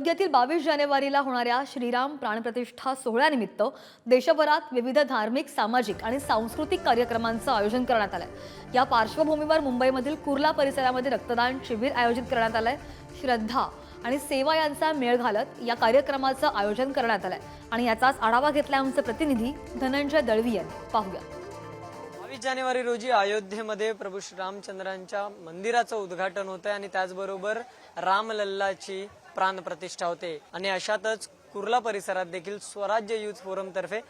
अयोध्येतील बावीस जानेवारीला होणाऱ्या श्रीराम प्राणप्रतिष्ठा सोहळ्यानिमित्त देशभरात विविध धार्मिक सामाजिक आणि सांस्कृतिक कार्यक्रमांचं आयोजन करण्यात आलंय. या पार्श्वभूमीवर मुंबईमधील कुर्ला परिसरामध्ये रक्तदान शिबिर आयोजित करण्यात आलंय. श्रद्धा आणि सेवा यांचा मेळ घालत या कार्यक्रमाचं आयोजन करण्यात आलंय. आणि याचाच आढावा घेतलाय आमचे प्रतिनिधी धनंजय दळवी यांनी. पाहूया. बावीस जानेवारी रोजी अयोध्येमध्ये प्रभू श्रीरामचंद्रांच्या मंदिराचं उद्घाटन होत आहे आणि त्याचबरोबर रामलल्लाची प्राणप्रतिष्ठा होते. आणि अशातच कुर्ला परिसरात देखील स्वराज्य युथ फोरम तर्फे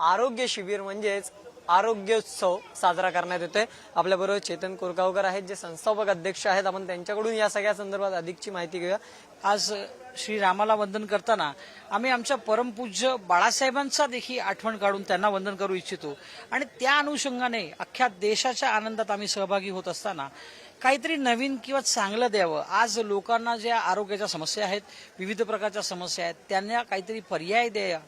आरोग्य शिबिर म्हणजेच आरोग्योत्सव साजरा करण्यात येतोय. आपल्याबरोबर चेतन कोरगावकर आहेत जे संस्थापक अध्यक्ष आहेत. आपण त्यांच्याकडून या सगळ्या संदर्भात अधिकची माहिती घेऊया. आज श्रीरामाला वंदन करताना आम्ही आमच्या परमपूज्य बाळासाहेबांचा देखील आठवण काढून त्यांना वंदन करू इच्छितो. आणि त्या अनुषंगाने अख्ख्या देशाच्या आनंदात आम्ही सहभागी होत असताना काहीतरी नवीन किंवा चांगलं द्यावं. आज लोकांना ज्या आरोग्याच्या समस्या आहेत विविध प्रकारच्या समस्या आहेत त्यांना काहीतरी पर्याय द्या.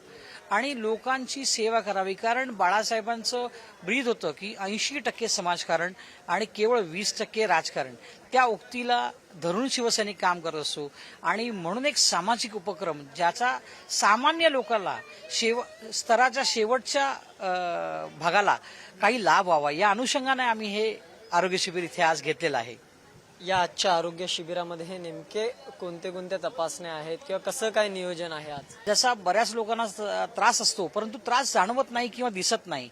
आणि लोकांची सेवा करावी. कारण बाळासाहेबांचं ब्रीद होतं की ऐंशी टक्के समाजकारण आणि केवळ वीस टक्के राजकारण. त्या उक्तीला धरून शिवसैनिक काम करत असतो आणि म्हणून एक सामाजिक उपक्रम ज्याचा सामान्य लोकांना शेव स्तराच्या शेवटच्या भागाला काही लाभ व्हावा या अनुषंगाने आम्ही हे आरोग्य शिबिर इथे आज घेतलेलं आहे. या आजच्या आरोग्य शिबिरामध्ये हे नेमके कोणते कोणत्या तपासण्या आहेत किंवा कसं काय नियोजन आहे आज? जसा बऱ्याच लोकांना त्रास असतो परंतु त्रास जाणवत नाही किंवा दिसत नाही.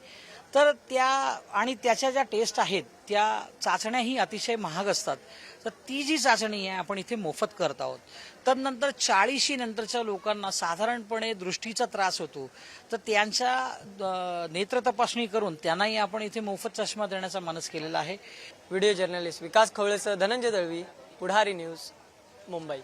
तर त्या आणि त्याच्या ज्या टेस्ट आहेत त्या चाचण्याही अतिशय महाग असतात. तर ती जी चाचणी आहे आपण इथे मोफत करत आहोत. तदनंतर चाळीशी नंतरच्या लोकांना साधारणपणे दृष्टीचा त्रास होतो. तर त्यांच्या नेत्र तपासणी करून त्यांनाही आपण इथे मोफत चष्मा देण्याचा मानस केलेला आहे. व्हिडिओ जर्नलिस्ट विकास खवळेसह धनंजय दळवी पुढारी न्यूज मुंबई.